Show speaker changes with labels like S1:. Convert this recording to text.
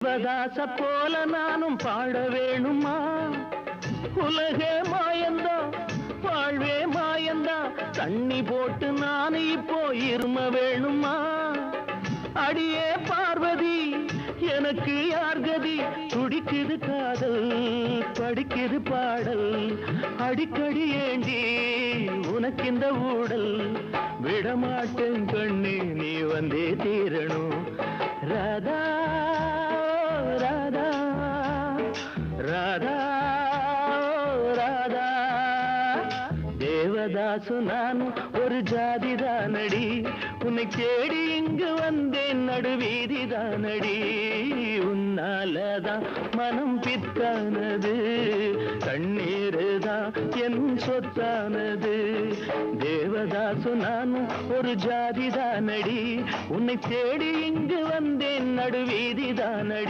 S1: சிவதாச போல நானும் பாட வேணுமா? உலகே மாயந்தா வாழ்வே மாயந்தா தண்ணி போட்டு நான் இப்போ இரும வேணுமா? அடியே பார்வதி எனக்கு யார் கதி? துடிக்குது காதல் படிக்குது பாடல். அடிக்கடி ஏண்டி உனக்கு இந்த ஊடல் விடமாட்டேன் கண்ணு நீ வந்தே தீ ராதா ராதா. தேவதாசு நானும் ஒரு ஜாதி தானடி உன்னை தேடி இங்கு வந்தேன் நடுவீதி தானடி உன்னாலதான் மனம் பித்தானது. கண்ணீரு தான் என் சொத்தானது. தேவதாசு நானும் ஒரு ஜாதி தானடி உன்னை தேடி இங்கு வந்தேன் நடுவீதி தானடி